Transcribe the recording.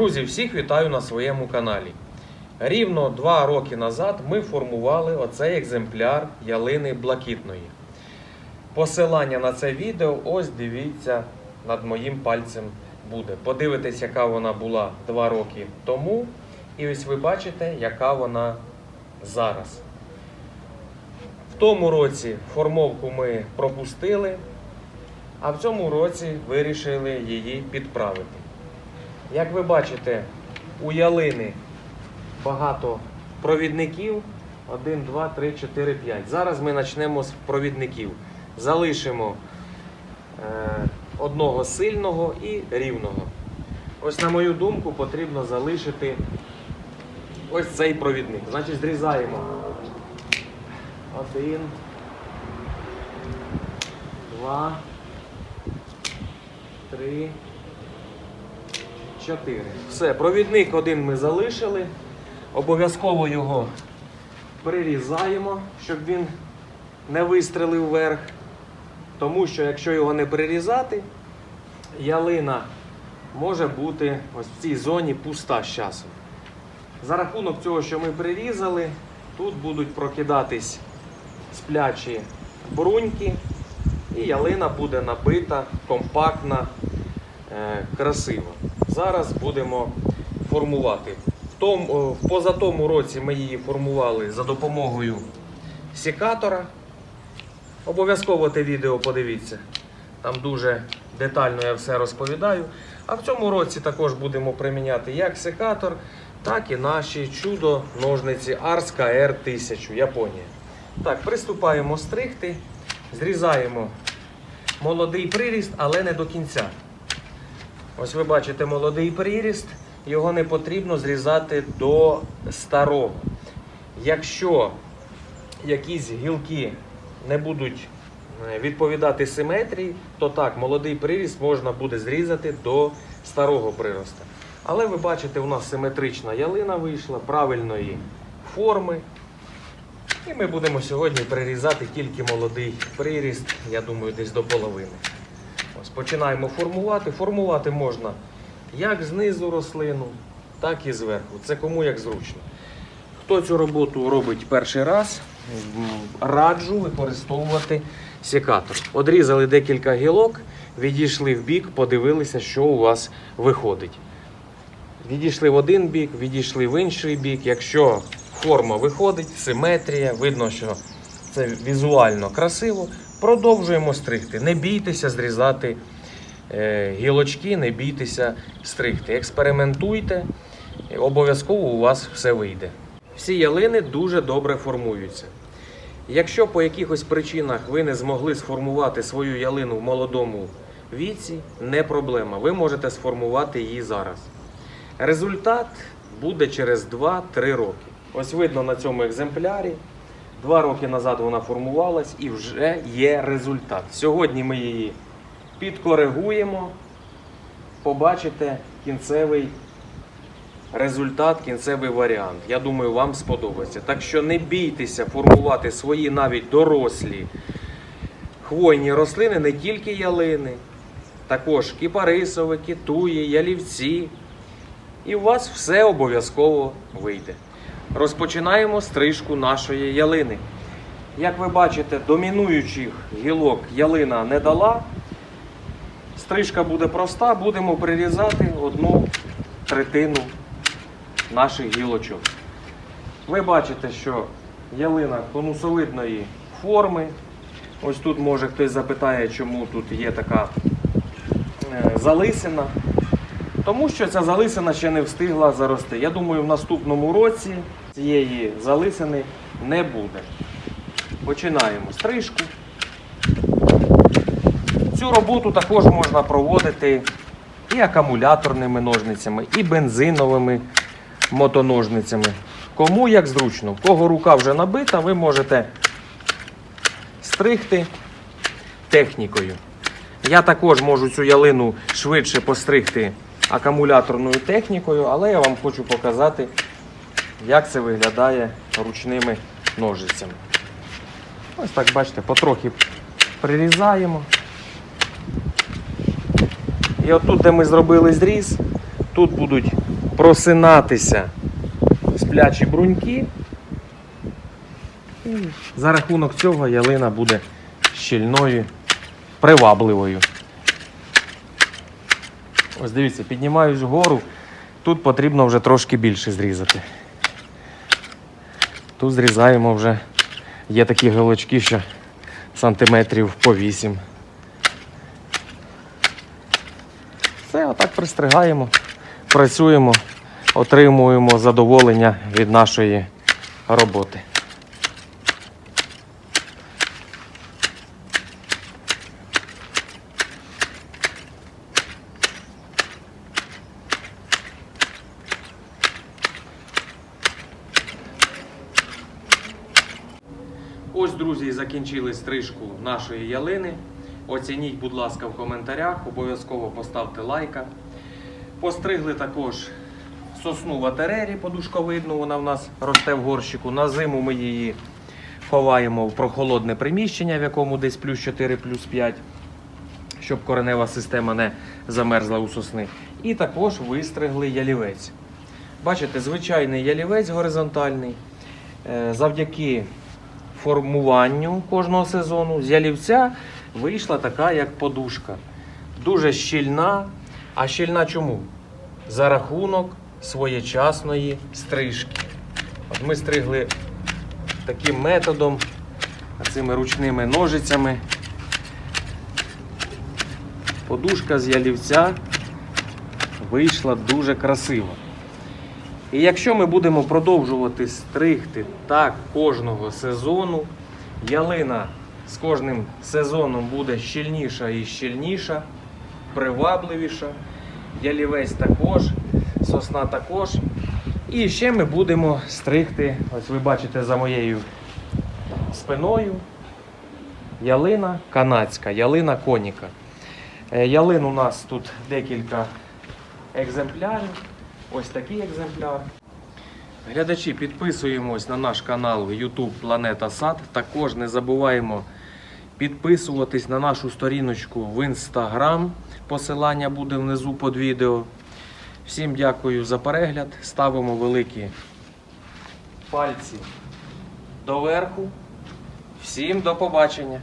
Друзі, всіх вітаю на своєму каналі. Рівно два роки назад ми формували оцей екземпляр ялини блакитної. Посилання на це відео ось дивіться над моїм пальцем буде. Подивитесь, яка вона була два роки тому. І ось ви бачите, яка вона зараз. В тому році формовку ми пропустили, а в цьому році вирішили її підправити. Як ви бачите, у ялини багато провідників. 1, 2, 3, 4, 5. Зараз ми почнемо з провідників. Залишимо е, одного сильного і рівного. Ось, на мою думку, потрібно залишити ось цей провідник. Значить, зрізаємо. Один. Два. Три. Чотири. Все, провідник один ми залишили. Обов'язково його прирізаємо, щоб він не вистрелив вверх. Тому що якщо його не прирізати, ялина може бути ось в цій зоні пуста з часом. За рахунок цього, що ми прирізали, тут будуть прокидатись сплячі бруньки, і ялина буде набита, компактна, красиво. Зараз будемо формувати. В тому, в позатому році ми її формували за допомогою секатора. Обов'язково те відео подивіться. Там дуже детально я все розповідаю. А в цьому році також будемо приміняти як секатор, так і наші чудо-ножниці Ars KR 1000 Японія. Так, приступаємо стригти, зрізаємо молодий приріст, але не до кінця. Ось ви бачите молодий приріст, його не потрібно зрізати до старого. Якщо якісь гілки не будуть е, відповідати симетрії, то так, молодий приріст можна буде зрізати до старого прироста. Але ви бачите, у нас симетрична ялина вийшла, правильної форми. І ми будемо сьогодні прирізати тільки молодий приріст, я думаю, десь до половини. Ось починаємо формувати. Формувати можна як знизу рослину, так і зверху. Це кому як зручно. Хто цю роботу робить перший раз, раджу використовувати секатор. Одрізали декілька гілок, відійшли в бік, подивилися, що у вас виходить. Відійшли в один бік, відійшли в інший бік. Якщо форма виходить, симетрія, видно, що це візуально красиво, продовжуємо стригти. Не бійтеся зрізати е, гілочки, не бійтеся стригти. Експериментуйте, обов'язково у вас все вийде. Всі ялини дуже добре формуються. Якщо по якихось причинах ви не змогли сформувати свою ялину в молодому віці, не проблема. Ви можете сформувати її зараз. Результат буде через 2-3 роки. Ось видно на цьому екземплярі. Два роки назад вона формувалась і вже є результат. Сьогодні ми її підкоригуємо, побачите кінцевий результат, кінцевий варіант. Я думаю, вам сподобається. Так що не бійтеся формувати свої навіть дорослі хвойні рослини, не тільки ялини, також кіпарисовики, туї, ялівці. І у вас все обов'язково вийде. Розпочинаємо стрижку нашої ялини. Як ви бачите, домінуючих гілок ялина не дала. Стрижка буде проста, будемо прирізати одну третину наших гілочок. Ви бачите, що ялина конусовидної форми. Ось тут може хтось запитає, чому тут є така е, залисина. Тому що ця залисина ще не встигла зарости. Я думаю, в наступному році цієї залисини не буде. Починаємо стрижку. Цю роботу також можна проводити і акумуляторними ножницями, і бензиновими мотоножницями. Кому як зручно. В кого рука вже набита, ви можете стригти технікою. Я також можу цю ялину швидше постригти акумуляторною технікою, але я вам хочу показати, як це виглядає ручними ножицями. Ось так, бачите, потрохи прирізаємо. І отут, де ми зробили зріз, тут будуть просинатися сплячі бруньки. І за рахунок цього ялина буде щільною, привабливою. Ось дивіться, піднімаюсь вгору. Тут потрібно вже трошки більше зрізати. Тут зрізаємо вже. Є такі гілочки, що сантиметрів по 8. Все, отак пристригаємо, працюємо, отримуємо задоволення від нашої роботи. Ось, друзі, закінчили стрижку нашої ялини. Оцініть, будь ласка, в коментарях, обов'язково поставте лайка. Постригли також сосну в атерері подушковидну, вона в нас росте в горщику. На зиму ми її ховаємо в прохолодне приміщення, в якому десь плюс 4, плюс 5, щоб коренева система не замерзла у сосни. І також вистригли ялівець. Бачите, звичайний ялівець горизонтальний. Е, Завдяки формуванню кожного сезону з ялівця вийшла така, як подушка. Дуже щільна. А щільна чому? За рахунок своєчасної стрижки. От ми стригли таким методом, цими ручними ножицями. Подушка з ялівця вийшла дуже красиво. І якщо ми будемо продовжувати стригти так кожного сезону, ялина з кожним сезоном буде щільніша і щільніша, привабливіша, ялівець також, сосна також. І ще ми будемо стригти, ось ви бачите за моєю спиною, ялина канадська, ялина коніка. Е, Ялин у нас тут декілька екземплярів. Ось такий екземпляр. Глядачі, підписуємось на наш канал YouTube Планета Сад. Також не забуваємо підписуватись на нашу сторіночку в Instagram. Посилання буде внизу під відео. Всім дякую за перегляд. Ставимо великі пальці доверху. Всім до побачення!